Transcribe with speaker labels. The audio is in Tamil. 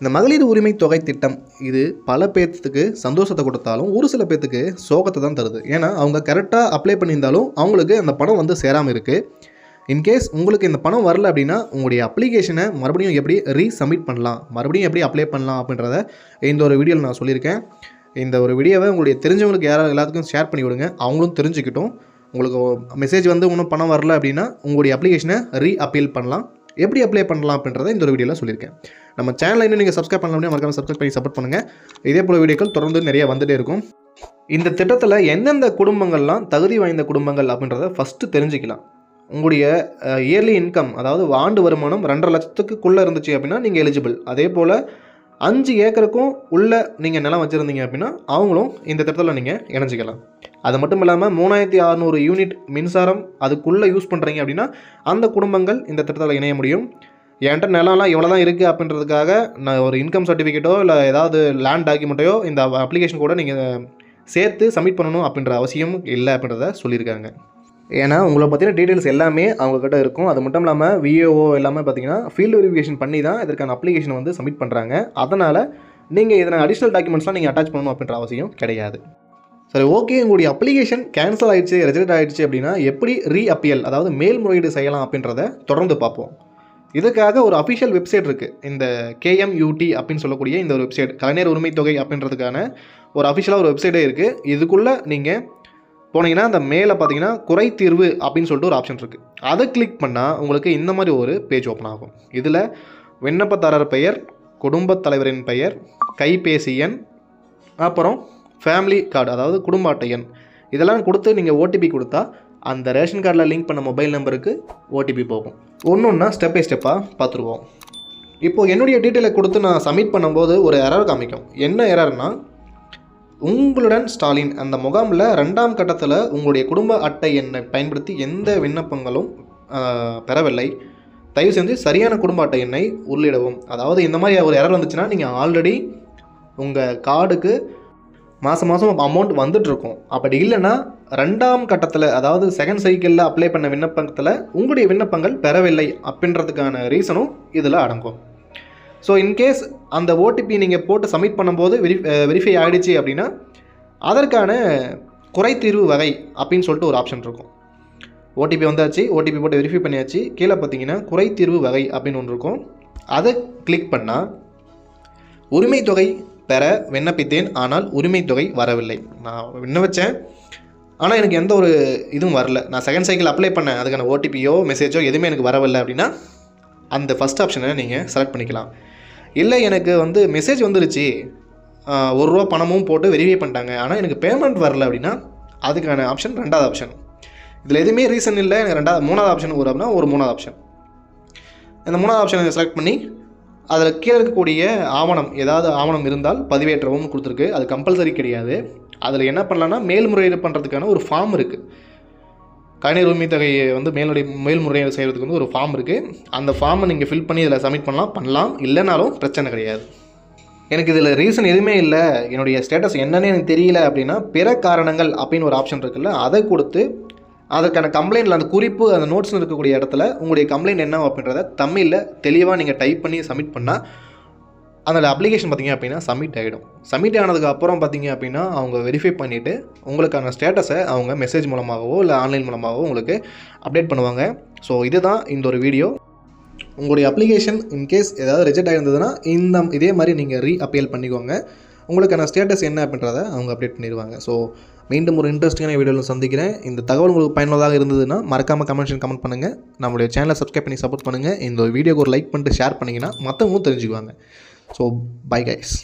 Speaker 1: இந்த மகளிர் உரிமை தொகை திட்டம் இது பல பேர்த்துக்கு சந்தோஷத்தை கொடுத்தாலும் ஒரு சில பேர்த்துக்கு சோகத்தை தான் தருது. ஏன்னா அவங்க கரெக்டாக அப்ளை பண்ணியிருந்தாலும் அவங்களுக்கு அந்த பணம் வந்து சேராமல் இருக்குது இன்கேஸ் உங்களுக்கு இந்த பணம் வரல அப்படின்னா உங்களுடைய அப்ளிகேஷனை மறுபடியும் எப்படி ரீசப்மிட் பண்ணலாம்? மறுபடியும் எப்படி அப்ளை பண்ணலாம் அப்படின்றத இந்த ஒரு வீடியோவில் நான் சொல்லியிருக்கேன். இந்த ஒரு வீடியோவை உங்களுடைய தெரிஞ்சவங்களுக்கு யாராவது எல்லாத்துக்கும் ஷேர் பண்ணி விடுங்க. அவங்களும் தெரிஞ்சுக்கிட்டும். உங்களுக்கு மெசேஜ் வந்து இன்னும் பணம் வரல அப்படின்னா உங்களுடைய அப்ளிகேஷனை ரீ அப்பீல் பண்ணலாம். எப்படி அப்ளை பண்ணலாம் அப்படின்றத இந்த ஒரு வீடியோவில் சொல்லியிருக்கேன். நம்ம சேனலை இன்னும் நீங்கள் சப்ஸ்கிரைப் பண்ணலாம் அப்படின்னா மறக்காம சப்ஸ்கிரைப் பண்ணி சப்போர்ட் பண்ணுங்கள் இதே போல் வீடியோக்கள் தொடர்ந்து நிறைய வந்துட்டே இருக்கும். இந்த திட்டத்தில் எந்தெந்த குடும்பங்கள்லாம் தகுதி வாய்ந்த குடும்பங்கள் அப்படின்றத ஃபஸ்ட்டு தெரிஞ்சுக்கலாம். உங்களுடைய இயர்லி இன்கம் அதாவது ஆண்டு வருமானம் ரெண்டரை லட்சத்துக்குள்ளே இருந்துச்சு அப்படின்னா நீங்கள் எலிஜிபிள் அதே போல் அஞ்சு ஏக்கருக்கும் உள்ள நீங்கள் நிலம் வச்சுருந்தீங்க அப்படின்னா அவங்களும் இந்த திட்டத்தில் நீங்கள் இணைஞ்சிக்கலாம். அது மட்டும் இல்லாமல் மூணாயிரத்தி அறநூறு யூனிட் மின்சாரம் அதுக்குள்ளே யூஸ் பண்ணுறீங்க அப்படின்னா அந்த குடும்பங்கள் இந்த திட்டத்தில் இணைய முடியும். என்கிட்ட நிலம்லாம் இவ்வளோ தான் இருக்குது அப்படின்றதுக்காக நான் ஒரு இன்கம் சர்டிஃபிகேட்டோ இல்லை ஏதாவது லேண்ட் டாக்குமெண்ட்டையோ இந்த அப்ளிகேஷன் கூட நீங்கள் சேர்த்து சப்மிட் பண்ணணும் அப்படின்ற அவசியம் இல்லை அப்படின்றத சொல்லியிருக்காங்க. ஏன்னா உங்களை பற்றின டீட்டெயில்ஸ் எல்லாமே அவங்கக்கிட்ட இருக்கும். அது மட்டும் இல்லாமல் விஏஓ எல்லாமே பார்த்தீங்கன்னா ஃபீல்டு வெரிஃபிகேஷன் பண்ணி தான் இதற்கான அப்ளிகேஷன் வந்து சப்மிட் பண்ணுறாங்க அதனால் நீங்கள் இதனை அடிஷ்னல் டாக்குமெண்ட்ஸ்லாம் நீங்கள் அட்டாச் பண்ணணும் அப்படின்ற அவசியம் கிடையாது. சரி ஓகே உங்களுடைய அப்ளிகேஷன் கேன்சல் ஆயிடுச்சு ரிஜெக்ட் ஆயிடுச்சு அப்படின்னா எப்படி ரீஅப்பியல் அதாவது மேல்முறையீடு செய்யலாம் அப்படின்றத தொடர்ந்து பார்ப்போம். இதுக்காக ஒரு அஃபிஷியல் வெப்சைட் இருக்குது இந்த கேஎம்யூடி அப்படின்னு சொல்லக்கூடிய இந்த ஒரு வெப்சைட் கலைஞர் உரிமை தொகை அப்படின்றதுக்கான ஒரு அஃபிஷியலாக ஒரு வெப்சைட்டே இருக்குது இதுக்குள்ளே நீங்கள் போனீங்கன்னா அந்த மேலே பார்த்தீங்கன்னா குறை தீர்வு அப்படின்னு சொல்லிட்டு ஒரு ஆப்ஷன் இருக்குது அதை கிளிக் பண்ணால் உங்களுக்கு இந்த மாதிரி ஒரு பேஜ் ஓப்பன் ஆகும். இதில் விண்ணப்பதாரர் பெயர் குடும்பத் தலைவரின் பெயர் கைபேசி எண் அப்புறம் ஃபேமிலி கார்டு அதாவது குடும்ப அட்டை எண் இதெல்லாம் கொடுத்து நீங்கள் ஓடிபி கொடுத்தா அந்த ரேஷன் கார்டில் லிங்க் பண்ண மொபைல் நம்பருக்கு ஓடிபி போகும். ஒன்று ஒன்றா ஸ்டெப் பை ஸ்டெப்பாக பார்த்துருவோம் இப்போது என்னுடைய டீட்டெயிலை கொடுத்து நான் சப்மிட் பண்ணும்போது ஒரு எரர் காமிக்கும். என்ன எரர்னா உங்களுடன் ஸ்டாலின் அந்த முகாமில் ரெண்டாம் கட்டத்தில் உங்களுடைய குடும்ப அட்டை எண்ணை பயன்படுத்தி எந்த விண்ணப்பங்களும் பெறவில்லை. தயவு செஞ்சு சரியான குடும்ப அட்டை எண்ணை உள்ளிடவும். அதாவது இந்த மாதிரி ஒரு எரர் வந்துச்சுன்னா நீங்கள் ஆல்ரெடி உங்கள் கார்டுக்கு மாதம் மாதம் அமௌண்ட் வந்துட்டுருக்கும். அப்படி இல்லைன்னா ரெண்டாம் கட்டத்தில் அதாவது செகண்ட் சைக்கிளில் அப்ளை பண்ண விண்ணப்பத்தில் உங்களுடைய விண்ணப்பங்கள் பெறவில்லை அப்படின்றதுக்கான ரீசனும் இதில் அடங்கும். ஸோ இன்கேஸ் அந்த ஓடிபி நீங்கள் போட்டு சப்மிட் பண்ணும்போது வெரி வெரிஃபை ஆகிடுச்சு அப்படின்னா அதற்கான குறைத்தீர்வு வகை அப்படின்னு சொல்லிட்டு ஒரு ஆப்ஷன் இருக்கும். ஓடிபி வந்தாச்சு ஓடிபி போட்டு வெரிஃபை பண்ணியாச்சு கீழே பார்த்தீங்கன்னா குறைத்தீர்வு வகை அப்படின்னு ஒன்று இருக்கும். அதை கிளிக் பண்ணால் உரிமை தொகை பெற விண்ணப்பித்தேன் ஆனால் உரிமை தொகை வரவில்லை. நான் விண்ணப்பித்தேன் ஆனால் எனக்கு எந்த ஒரு இதுவும் வரல. நான் செகண்ட் சைக்கிள் அப்ளை பண்ணேன். அதுக்கான ஓடிபியோ மெசேஜோ எதுவுமே எனக்கு வரவில்லை அப்படின்னா அந்த ஃபஸ்ட் ஆப்ஷனை நீங்கள் செலக்ட் பண்ணிக்கலாம். இல்லை எனக்கு வந்து மெசேஜ் வந்துருச்சு. ஒரு ரூபா பணமும் போட்டு வெரிஃபை பண்ணிட்டாங்க. ஆனால் எனக்கு பேமெண்ட் வரல அப்படின்னா அதுக்கான ஆப்ஷன் ரெண்டாவது ஆப்ஷன் இதில் எதுவுமே ரீசன் இல்லை. எனக்கு ரெண்டாவது மூணாவது ஆப்ஷன் ஒரு அப்படின்னா ஒரு மூணாவது ஆப்ஷன் இந்த மூணாவது ஆப்ஷனை செலக்ட் பண்ணி அதில் கீழே இருக்கக்கூடிய ஆவணம் ஏதாவது ஆவணம் இருந்தால் பதிவேற்றவும் கொடுத்துருக்கு. அது கம்பல்சரி கிடையாது. அதில் என்ன பண்ணலான்னா மேல்முறையீடு பண்ணுறதுக்கான ஒரு ஃபார்ம் இருக்குது கலைஞர் உரிமை தொகையை வந்து மேலுடைய மேல்முறையீடு செய்கிறதுக்கு வந்து ஒரு ஃபார்ம் இருக்குது அந்த ஃபார்மை நீங்கள் ஃபில் பண்ணி இதில் சப்மிட் பண்ணலாம். பண்ணலாம். இல்லைனாலும் பிரச்சனை கிடையாது. எனக்கு இதில் ரீசன் எதுவுமே இல்லை. என்னுடைய ஸ்டேட்டஸ் என்னன்னு எனக்கு தெரியல அப்படின்னா பிற காரணங்கள் அப்படின்னு ஒரு ஆப்ஷன் இருக்குல்ல அதை கொடுத்து அதற்கான கம்ப்ளைண்ட்டில் அந்த குறிப்பு அந்த நோட்ஸில் இருக்கக்கூடிய இடத்துல உங்களுடைய கம்ப்ளைண்ட் என்ன அப்படின்றத தமிழில் தெளிவாக நீங்கள் டைப் பண்ணி சப்மிட் பண்ணால் அதில் அப்ளிகேஷன் பார்த்தீங்க அப்படின்னா சப்மிட் ஆகிடும் சப்மிட் ஆனதுக்கு அப்புறம் பார்த்தீங்க அப்படின்னா அவங்க வெரிஃபை பண்ணிவிட்டு உங்களுக்கான ஸ்டேட்டஸை அவங்க மெசேஜ் மூலமாகவோ இல்லை ஆன்லைன் மூலமாகவோ உங்களுக்கு அப்டேட் பண்ணுவாங்க. ஸோ இதுதான் இந்த ஒரு வீடியோ உங்களுடைய அப்ளிகேஷன் இன்கேஸ் ஏதாவது ரிஜெக்ட் ஆகிருந்ததுன்னா இந்த இதே மாதிரி நீங்கள் ரீ அப்பீல் பண்ணிக்கோங்க. உங்களுக்கான ஸ்டேட்டஸ் என்ன அப்படின்றத அவங்க அப்டேட் பண்ணிடுவாங்க. ஸோ மீண்டும் ஒரு இன்ட்ரெஸ்டிங்கான வீடியோவில் சந்திக்கிறேன். இந்த தகவல் உங்களுக்கு பயனுள்ளதாக இருந்ததுன்னா மறக்காமல் கமெண்ட்ஷன் கமெண்ட் பண்ணுங்கள் நம்மளுடைய சேனலை சப்ஸ்கிரைப் பண்ணி சப்போர்ட் பண்ணுங்கள் இந்த வீடியோக்கு ஒரு லைக் பண்ணிட்டு ஷேர் பண்ணிங்கன்னா மற்றவங்களும் தெரிஞ்சுக்குவாங்க. So bye guys